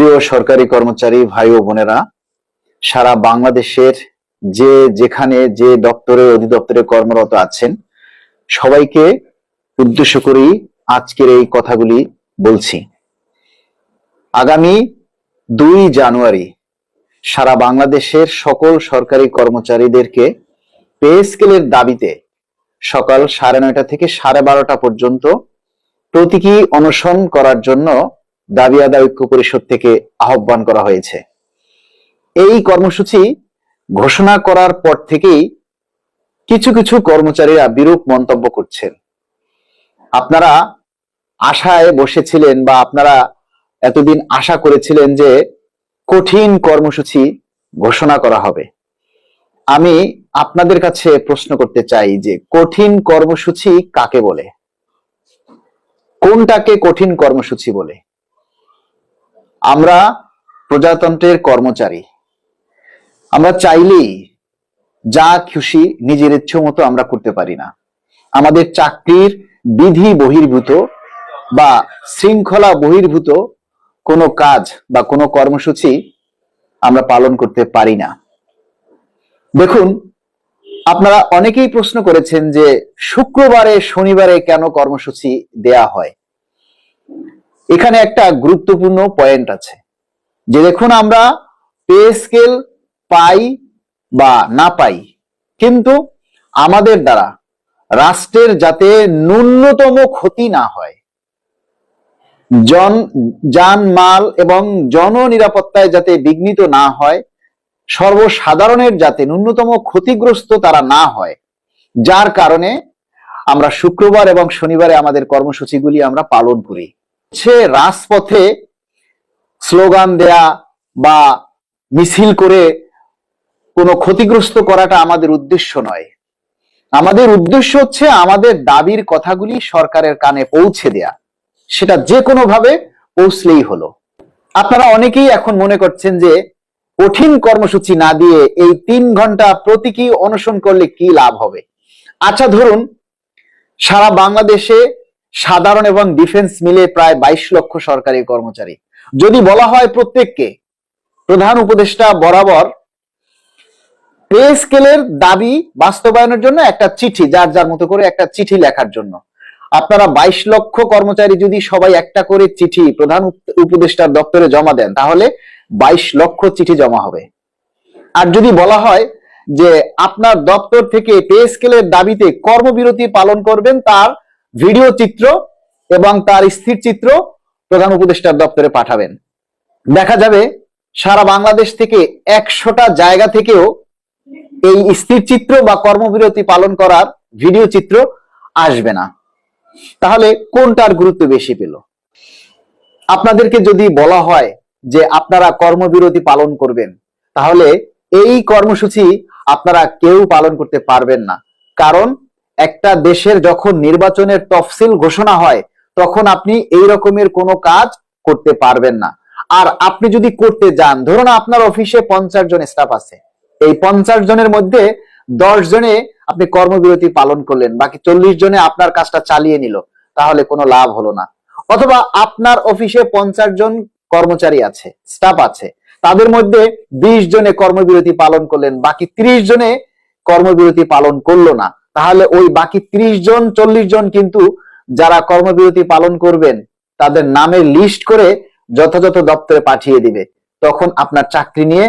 প্রিয় সরকারি কর্মচারী ভাই ও বোনেরা, সারা বাংলাদেশের যে যেখানে যে দপ্তরে, অধিদপ্তরে কর্মরত আছেন, সবাইকে উদ্দেশ্য করেই আজকের এই কথাগুলি বলছি। আগামী দুই জানুয়ারি সারা বাংলাদেশের সকল সরকারি কর্মচারীদেরকে পে স্কেলের দাবিতে সকাল সাড়ে নয়টা থেকে সাড়ে বারোটা পর্যন্ত প্রতীকী অনশন করার জন্য দাবি আদায় ঐক্য পরিষদ থেকে আহ্বান করা হয়েছে। এই কর্মসূচি ঘোষণা করার পর থেকেই কিছু কিছু কর্মচারীরা বিরূপ মন্তব্য করছেন। আপনারা আশায় বসেছিলেন বা আপনারা এতদিন আশা করেছিলেন যে কঠিন কর্মসূচি ঘোষণা করা হবে। আমি আপনাদের কাছে প্রশ্ন করতে চাই যে কঠিন কর্মসূচি কাকে বলে? কোনটাকে কঠিন কর্মসূচি বলে? আমরা প্রজাতন্ত্রের কর্মচারী। আমরা চাইলেই যা খুশি নিজের ইচ্ছে মতো আমরা করতে পারি না। আমাদের চাকরির বিধি বহির্ভূত বা শৃঙ্খলা বহির্ভূত কোনো কাজ বা কোনো কর্মসূচি আমরা পালন করতে পারি না। দেখুন, আপনারা অনেকেই প্রশ্ন করেছেন যে শুক্রবারে, শনিবারে কেন কর্মসূচি দেয়া হয়? এখানে একটা গুরুত্বপূর্ণ পয়েন্ট আছে। যে দেখুন আমরা পে স্কেল পাই বা না পাই, কিন্তু আমাদের দ্বারা রাষ্ট্রের যাতে ন্যূনতম ক্ষতি না হয়, জন যান মাল এবং জন নিরাপত্তায় যাতে বিঘ্নিত না হয়, সর্বসাধারণের যাতে ন্যূনতম ক্ষতিগ্রস্ত তারা না হয়, যার কারণে আমরা শুক্রবার এবং শনিবারে আমাদের কর্মসূচিগুলি আমরা পালন করি। হচ্ছে রাজপথে স্লোগান দেয়া বা মিছিল করে কোনো ক্ষতিগ্রস্ত করাটা আমাদের উদ্দেশ্য নয়। আমাদের উদ্দেশ্য হচ্ছে আমাদের দাবির কথাগুলি সরকারের কানে পৌঁছে দেয়া। সেটা যে কোনো ভাবে পৌঁছলেই হলো। আপনারা অনেকেই এখন মনে করছেন যে কঠিন কর্মসূচি না দিয়ে এই তিন ঘণ্টা প্রতীকী অনশন করলে কি লাভ হবে? আচ্ছা ধরুন সারা বাংলাদেশে সাধারণ এবং ডিফেন্স মিলে প্রায় বাইশ লক্ষ সরকারি কর্মচারী। যদি বলা হয় প্রত্যেককে, প্রধান উপদেষ্টা বরাবর, পে স্কেলের দাবি বাস্তবায়নের জন্য একটা চিঠি, যার যার মতো করে একটা চিঠি লেখার জন্য। আপনারা বাইশ লক্ষ কর্মচারী যদি সবাই একটা করে চিঠি প্রধান উপদেষ্টার দপ্তরে জমা দেন, তাহলে বাইশ লক্ষ চিঠি জমা হবে। আর যদি বলা হয় যে আপনার দপ্তর থেকে পে স্কেলের দাবিতে কর্মবিরতি পালন করবেন তার ভিডিও চিত্র এবং তার স্থির চিত্র প্রধান উপদেষ্টার দপ্তরে পাঠাবেন। দেখা যাবে সারা বাংলাদেশ থেকে একশোটা জায়গা থেকেও এই স্থির চিত্র বা কর্মবিরতি পালন করার ভিডিও চিত্র আসবে না। তাহলে কোনটার গুরুত্ব বেশি পেল? আপনাদেরকে যদি বলা হয় যে আপনারা কর্মবিরতি পালন করবেন, তাহলে এই কর্মসূচি আপনারা কেউ পালন করতে পারবেন না। কারণ একটা দেশের যখন নির্বাচনের তফসিল ঘোষণা হয়, তখন আপনি এই রকমের কোনো কাজ করতে পারবেন না। আর আপনি যদি করতে যান, ধরুন আপনার অফিসে পঞ্চাশ জন স্টাফ আছে, এই পঞ্চাশ জনের মধ্যে দশ জনে আপনি কর্মবিরতি পালন করলেন, বাকি চল্লিশ জনে আপনার কাজটা চালিয়ে নিল, তাহলে কোনো লাভ হলো না। অথবা আপনার অফিসে পঞ্চাশ জন কর্মচারী আছে স্টাফ আছে, তাদের মধ্যে বিশ জনে কর্মবিরতি পালন করলেন, বাকি ত্রিশ জনে কর্মবিরতি পালন করল না। তাহলে ওই বাকি ত্রিশ জন, চল্লিশ জন কিন্তু যারা কর্মবিরতি পালন করবেন, তাদের নামের লিস্ট করে যথাযথ দপ্তরে পাঠিয়ে দিবে। তখন আপনার চাকরি নিয়ে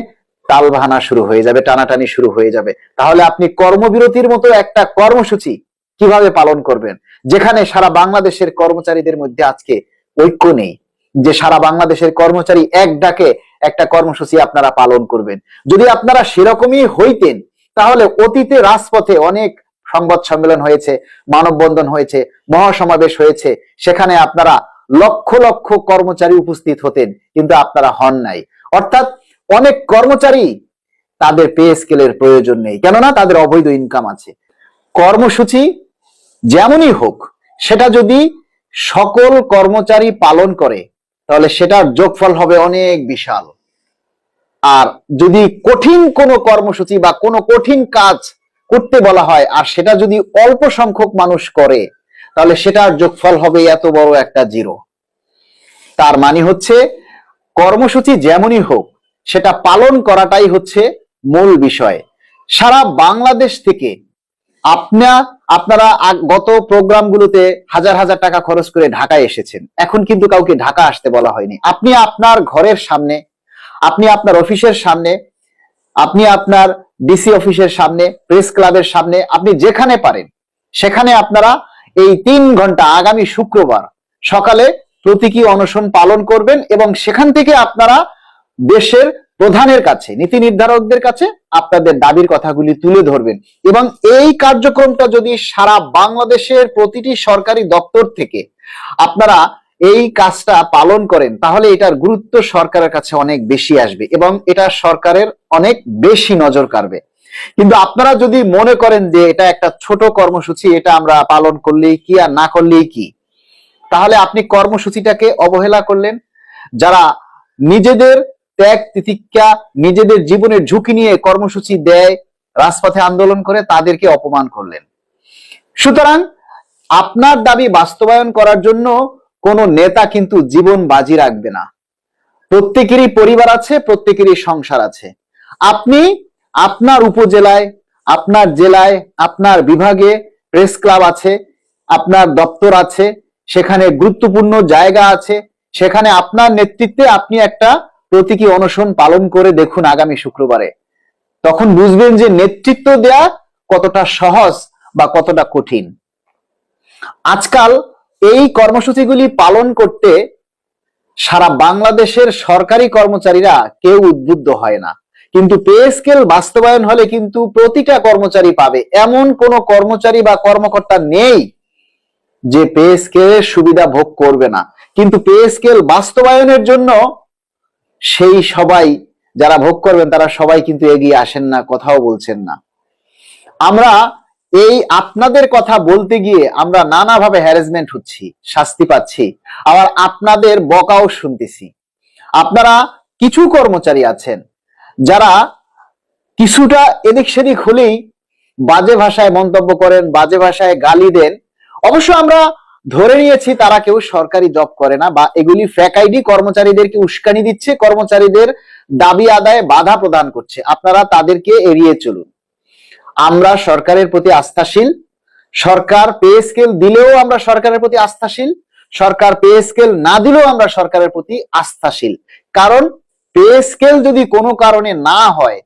তাল বাহানা শুরু হয়ে যাবে, টানাটানি শুরু হয়ে যাবে। তাহলে আপনি কর্মবিরতির মতো একটা কর্মসূচি কীভাবে পালন করবেন? যেখানে সারা বাংলাদেশের কর্মচারীদের মধ্যে আজকে ঐক্য নেই। যে সারা বাংলাদেশের কর্মচারী এক ডাকে একটা কর্মসূচি আপনারা পালন করবেন। যদি আপনারা সেরকমই হইতেন, তাহলে অতীতে রাজপথে অনেক সংবাদ সম্মেলন হয়েছে, মানববন্ধন হয়েছে, মহাসমাবেশ হয়েছে, সেখানে আপনারা লক্ষ লক্ষ কর্মচারী উপস্থিত হতেন, কিন্তু আপনারা হন নাই। অর্থাৎ অনেক কর্মচারী তাদের পে স্কেলের প্রয়োজন নেই, কেননা তাদের অবৈধ ইনকাম আছে। কর্মসূচি যেমনই হোক, সেটা যদি সকল কর্মচারী পালন করে, তাহলে সেটার যোগফল হবে অনেক বিশাল। আর যদি কঠিন কোনো কর্মসূচি বা কোনো কঠিন কাজ করতে বলা হয়, আর সেটা যদি অল্প সংখ্যক মানুষ করে, তাহলে সেটার যোগফল হবে এত বড় একটা জিরো। তার মানে হচ্ছে, কর্মসূচি যেমনই হোক, সেটা পালন করাটাই হচ্ছে মূল বিষয়। সারা বাংলাদেশ থেকে আপনার আপনারা গত প্রোগ্রামগুলোতে হাজার হাজার টাকা খরচ করে ঢাকায় এসেছেন। এখন কিন্তু কাউকে ঢাকা আসতে বলা হয়নি। আপনি আপনার ঘরের সামনে, আপনি আপনার অফিসের সামনে, আপনি আপনার ডিসি অফিসের সামনে প্রেস ক্লাবের সামনে, আপনি যেখানে পারেন, সেখানে আপনারা এই তিন ঘণ্টা, আগামী শুক্রবার সকালে প্রতীকী অনশন পালন করবেন এবং সেখান থেকে আপনারা দেশের প্রধানের কাছে, নীতি নির্ধারকদের কাছে আপনাদের দাবির কথাগুলি তুলে ধরবেন। এবং এই কার্যক্রমটা যদি সারা বাংলাদেশের প্রতিটি সরকারি দপ্তর থেকে আপনারা এই কাজটা পালন করেন, তাহলে এটার গুরুত্ব সরকারের কাছে অনেক বেশি আসবে এবং এটা সরকারের অনেক বেশি নজর কাড়বে। কিন্তু আপনারা যদি মনে করেন যে এটা একটা ছোট কর্মসূচি, এটা আমরা পালন করলেই কি আর না করলেই কি? তাহলে আপনি কর্মসূচিটাকে অবহেলা করলেন। যারা নিজেদের ত্যাগ তিতিক্ষা, নিজেদের জীবনের ঝুঁকি নিয়ে কর্মসূচি দেয়, রাজপথে আন্দোলন করে, তাদেরকে অপমান করলেন। সুতরাং আপনার দাবি বাস্তবায়ন করার জন্য কোন নেতা কিন্তু জীবন বাজি রাখবে না। প্রত্যেকেরই পরিবার আছে, প্রত্যেকেরই সংসার আছে। আপনি আপনার উপজেলায়, আপনার জেলায়, আপনার বিভাগে প্রেস ক্লাব আছে, আপনার দপ্তর আছে, সেখানে গুরুত্বপূর্ণ জায়গা আছে, সেখানে আপনার নেতৃত্বে আপনি একটা প্রতীকী অনশন পালন করে দেখুন আগামী শুক্রবারে। তখন বুঝবেন যে নেতৃত্ব দেয়া কতটা সহজ বা কতটা কঠিন। আজকাল এই কর্মসূচিগুলি পালন করতে সারা বাংলাদেশের সরকারি কর্মচারীরা কেউ উদ্বুদ্ধ হয় না। কিন্তু পে স্কেল বাস্তবায়ন হলে কিন্তু প্রতিটা কর্মচারী পাবে। এমন কোন কর্মচারী বা কর্মকর্তা নেই যে পে স্কেলের সুবিধা ভোগ করবে না। কিন্তু পে স্কেল বাস্তবায়নের জন্য সেই সবাই যারা ভোগ করবেন, তারা সবাই কিন্তু এগিয়ে আসেন না, কথাও বলছেন না। আমরা এই আপনাদের কথা বলতে গিয়ে আমরা নানাভাবে হ্যারাসমেন্ট হচ্ছি, শাস্তি পাচ্ছি, আবার আপনাদের বকাও শুনতেছি। আপনারা কিছু কর্মচারী আছেন, যারা কিছুটা এদিক সেদিক হলেই বাজে ভাষায় মন্তব্য করেন, বাজে ভাষায় গালি দেন। অবশ্য আমরা ধরে নিয়েছি তারা কেউ সরকারি জব করে না বা এগুলি ফ্যাক আইডি কর্মচারীদেরকে উস্কানি দিচ্ছে, কর্মচারীদের দাবি আদায়ে বাধা প্রদান করছে। আপনারা তাদেরকে এড়িয়ে চলুন। আমরা সরকারের প্রতি আস্থাশীল। সরকার পে স্কেল দিলেও আমরা সরকারের প্রতি আস্থাশীল। সরকার পে স্কেল না দিলেও আমরা সরকারের প্রতি আস্থাশীল। কারণ পে স্কেল যদি কোনো কারণে না হয়,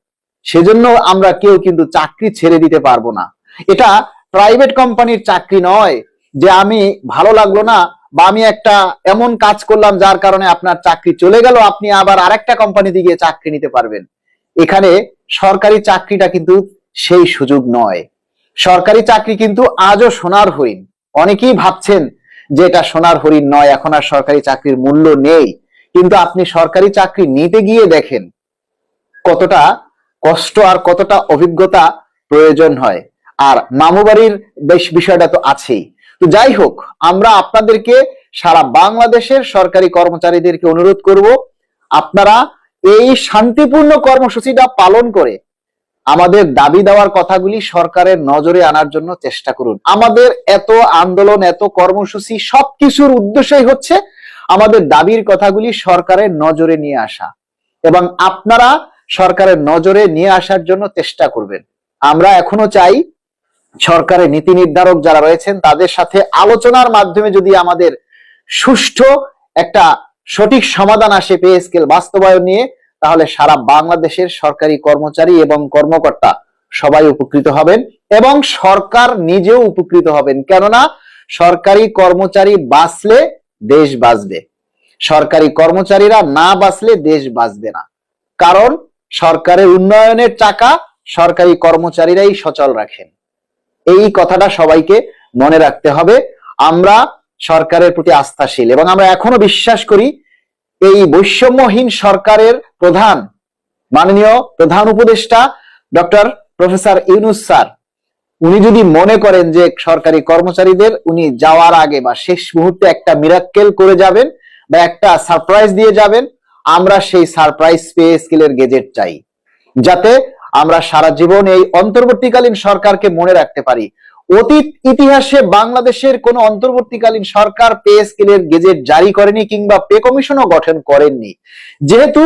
সেজন্য আমরা কেউ কিন্তু চাকরি ছেড়ে দিতে পারব না। এটা প্রাইভেট কোম্পানির চাকরি নয় যে আমি ভালো লাগল না বা আমি একটা এমন কাজ করলাম যার কারণে আপনার চাকরি চলে গেল, আপনি আবার আরেকটা কোম্পানিতে গিয়ে চাকরি নিতে পারবেন। এখানে সরকারি চাকরিটা কিন্তু সেই সুযোগ নয়। সরকারি চাকরি কিন্তু আজও সোনার হরিণ। অনেকেই ভাবছেন যে এটা সোনার হরিণ নয়, এখন আর সরকারি চাকরির মূল্য নেই। কিন্তু আপনি সরকারি চাকরি নিতে গিয়ে দেখেন কতটা কষ্ট আর কতটা অভিজ্ঞতা প্রয়োজন হয়। আর মামুবাড়ির বেশ বিষয়টা তো আছেই। তো যাই হোক, আমরা আপনাদেরকে সারা বাংলাদেশের সরকারি কর্মচারীদেরকে অনুরোধ করব, আপনারা এই শান্তিপূর্ণ কর্মসূচিটা পালন করে আমাদের দাবি দেওয়ার কথাগুলি সরকারের নজরে আনার জন্য চেষ্টা করুন। আমাদের এত আন্দোলন, এত কর্মসূচি সবকিছুর উদ্দেশ্যই হচ্ছে আমাদের দাবির কথাগুলি সরকারের নজরে নিয়ে আসা এবং আপনারা সরকারের নজরে নিয়ে আসার জন্য চেষ্টা করবেন। আমরা এখনও চাই সরকারের নীতি নির্ধারক যারা রয়েছেন তাদের সাথে আলোচনার মাধ্যমে যদি আমাদের সুষ্ঠু একটা সঠিক সমাধান আসে পে স্কেল বাস্তবায়ন নিয়ে তাহলে সারা বাংলাদেশের সরকারি কর্মচারী এবং কর্মকর্তা সবাই উপকৃত হবেন এবং সরকার নিজেও উপকৃত হবেন। কেননা সরকারি কর্মচারী বাঁচলে দেশ বাঁচবে। সরকারি কর্মচারীরা না বাঁচলে দেশ বাঁচবে না। কারণ সরকারের উন্নয়নের চাকা সরকারি কর্মচারীরাই সচল রাখেন। এই কথাটা সবাইকে মনে রাখতে হবে। আমরা সরকারের প্রতি আস্থাশীল এবং আমরা এখনও বিশ্বাস করি এই বৈষম্যহীন সরকারের প্রধান, মাননীয় প্রধান উপদেষ্টা ডক্টর প্রফেসর ইউনুস স্যার। উনি যদি মনে করেন যে সরকারি কর্মচারীদের উনি যাওয়ার আগে বা শেষ মুহূর্তে একটা মিরাক্কেল করে যাবেন বা একটা সারপ্রাইজ দিয়ে যাবেন, আমরা সেই সারপ্রাইজ পে স্কেলের গেজেট চাই। যাতে আমরা সারা জীবন এই অন্তর্বর্তীকালীন সরকারকে মনে রাখতে পারি। অতীত ইতিহাসে বাংলাদেশের কোন অন্তর্বর্তীকালীন সরকার পে স্কেলের গেজেট জারি করেনি কিংবা পে কমিশনও গঠন করেননি। যেহেতু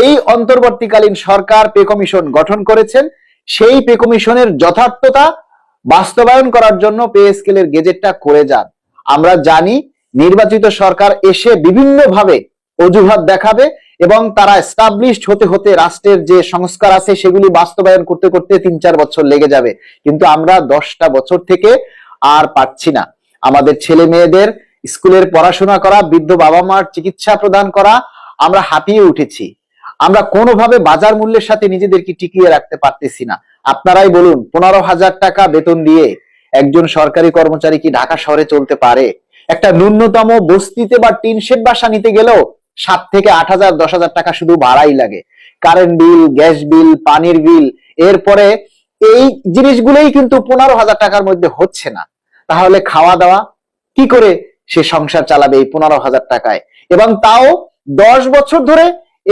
এই অন্তর্বর্তীকালীন সরকার পে কমিশন গঠন করেছেন, সেই পে কমিশনের যথার্থতা বাস্তবায়ন করার জন্য পে স্কেলের গেজেটটা করে যান। আমরা জানি, নির্বাচিত সরকার এসে বিভিন্নভাবে অজুহাত দেখাবে এবং তারা এস্টাবলিশড হতে হতে রাষ্ট্রের যে সংস্কার আছে সেগুলি বাস্তবায়ন করতে করতে তিন চার বছর লেগে যাবে। কিন্তু আমরা দশটা বছর থেকে আর পাচ্ছি না। আমাদের ছেলে মেয়েদের স্কুলের পড়াশোনা করা, বৃদ্ধ বাবা মার চিকিৎসা প্রদান করা আমরা হাঁপিয়ে উঠেছি। আমরা কোনোভাবে বাজার মূল্যের সাথে নিজেদেরকে টিকিয়ে রাখতে পারতেছি না। আপনারাই বলুন, পনেরো হাজার টাকা বেতন দিয়ে একজন সরকারি কর্মচারী কি ঢাকা শহরে চলতে পারে? একটা ন্যূনতম বস্তিতে বা টিন শেড বাসা নিতে গেলেও সাত থেকে আট হাজার, দশ হাজার টাকা শুধু ভাড়াই লাগে। কারেন্ট বিল গ্যাস বিল পানির বিল এরপরে এই জিনিসগুলোই কিন্তু পনেরো হাজার টাকার মধ্যে হচ্ছে না। তাহলে খাওয়া দাওয়া, কি করে সে সংসার চালাবে এই পনেরো হাজার টাকায়? এবং তাও দশ বছর ধরে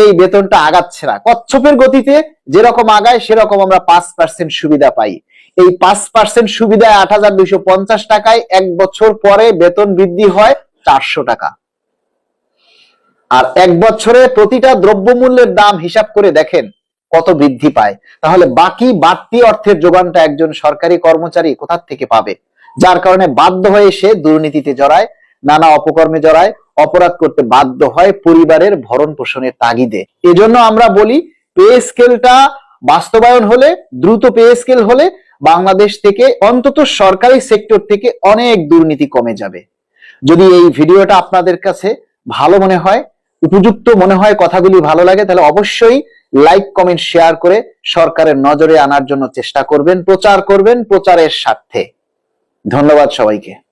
এই বেতনটা আগাচ্ছে না। কচ্ছপের গতিতে যেরকম আগায়, সেরকম আমরা পাঁচ পার্সেন্ট সুবিধা পাই। এই পাঁচ পার্সেন্ট সুবিধায় আট হাজার দুইশো পঞ্চাশ টাকায় এক বছর পরে বেতন বৃদ্ধি হয় চারশো টাকা। আর এক বছরে প্রতিটা দ্রব্যমূল্যের দাম হিসাব করে দেখেন কত বৃদ্ধি পায়। তাহলে বাকি বাড়তি অর্থের যোগানটা একজন সরকারি কর্মচারী কোথা থেকে পাবে? যার কারণে বাধ্য হয়ে সে দুর্নীতিতে জড়ায়, নানা অপকর্মে জড়ায়, অপরাধ করতে বাধ্য হয় পরিবারের ভরণ পোষণের তাগিদে। এজন্য আমরা বলি, পে স্কেলটা বাস্তবায়ন হলে, দ্রুত পে স্কেল হলে বাংলাদেশ থেকে অন্তত সরকারি সেক্টর থেকে অনেক দুর্নীতি কমে যাবে। যদি এই ভিডিওটা আপনাদের কাছে ভালো মনে হয় উপযুক্ত মনে হয় কথাগুলি ভালো লাগে, তাহলে অবশ্যই লাইক কমেন্ট শেয়ার করে সরকারের নজরে আনার জন্য চেষ্টা করবেন, প্রচার করবেন প্রচারের স্বার্থে। ধন্যবাদ সবাইকে।